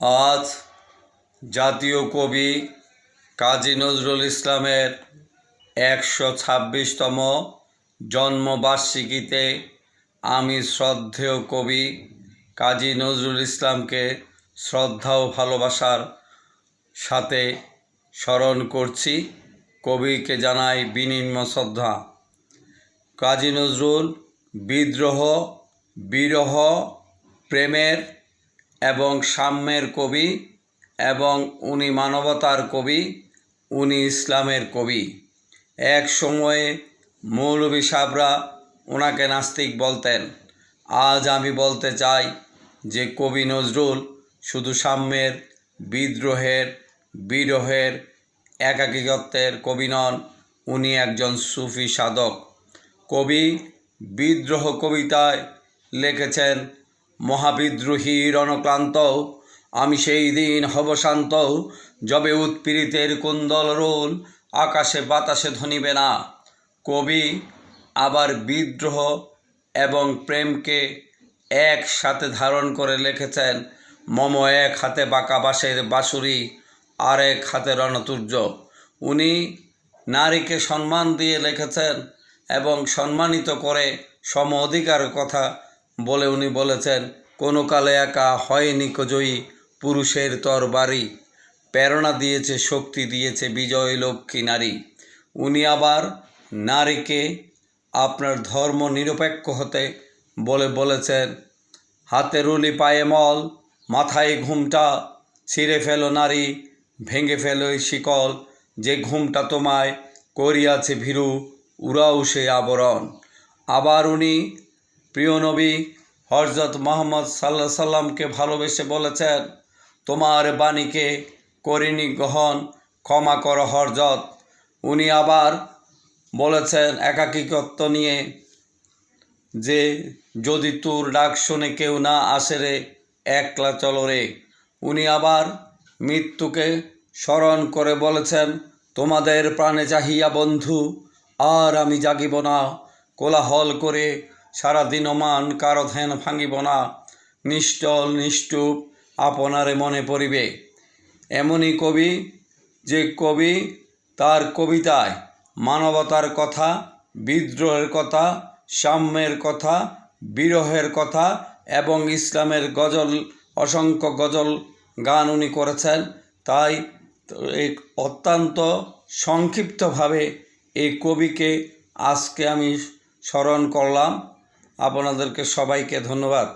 আজ জাতীয় কবি কাজী নজরুল ইসলামের একশো ছাব্বিশতম জন্মবার্ষিকীতে আমি শ্রদ্ধেয় কবি কাজী নজরুল ইসলামকে শ্রদ্ধা ও ভালোবাসার সাথে স্মরণ করছি। কবিকে জানাই বিনিম্ন শ্রদ্ধা। কাজী নজরুল বিদ্রোহ, বিরহ, প্রেমের এবং সাম্যের কবি এবং উনি মানবতার কবি, উনি ইসলামের কবি। এক সময়ে মৌলভী সাহরা ওনাকে নাস্তিক বলতেন। আজ আমি বলতে চাই যে কবি নজরুল শুধু সাম্যের, বিদ্রোহের, বিরহের, একাকিত্বের কবি নন, উনি একজন সুফি সাধক। কবি বিদ্রোহ কবিতায় লিখেছেন মহাবিদ্রোহী রণক্লান্ত, আমি সেই দিন হব শান্ত, যবে উৎপীড়িতের কুন্দল রোল, আকাশে বাতাসে ধনিবে না। কবি আবার বিদ্রোহ এবং প্রেমকে একসাথে ধারণ করে লিখেছেন, মম এক হাতে বাঁকা বাঁশের বাঁশুরি আর এক হাতে রণতুর্য। উনি নারীকে সম্মান দিয়ে লিখেছেন এবং সম্মানিত করে সম অধিকার কথা বলে উনি বলেছেন, কোনো কালে একা হয়নি কজয়ী পুরুষের তর বাড়ি প্রেরণা দিয়েছে, শক্তি দিয়েছে বিজয় লক্ষ্মী নারী। উনি আবার নারীকে আপনার ধর্ম নিরপেক্ষ হতে বলে বলেছেন হাতে রুলি পায়ে মল, মাথায় ঘুমটা, ছিঁড়ে ফেলো নারী, ভেঙে ফেলো শিকল। যে ঘুমটা তোমায় করিয়াছে ভীরু, উড়াও সে আবরণ। আবার উনি প্রিয় নবী হরজত মোহাম্মদ সাল্লাহ সাল্লামকে ভালোবেসে বলেছেন, তোমার বাণীকে করিনি গ্রহণ, ক্ষমা কর হরজত উনি আবার বলেছেন একাকিকত্ব নিয়ে যে, যদি তোর ডাক শুনে কেউ না আসে রে, একলা চলো রে। উনি আবার মৃত্যুকে স্মরণ করে বলেছেন, তোমাদের প্রাণে চাহিয়া বন্ধু, আর আমি জাগিব না। কোলাহল করে সারা দিনমান কারও ধ্যান ভাঙিব না, নিশ্চল, নিষ্ঠুপ, আপনারে মনে পড়িবে। এমনই কবি, যে কবি তার কবিতায় মানবতার কথা, বিদ্রোহের কথা, সাম্যের কথা, বিরহের কথা এবং ইসলামের গজল, অসংখ্য গজল গান উনি করেছেন, তাই অত্যন্ত সংক্ষিপ্তভাবে এই কবিকে আজকে আমি স্মরণ করলাম। আপনাদেরকে সবাইকে ধন্যবাদ।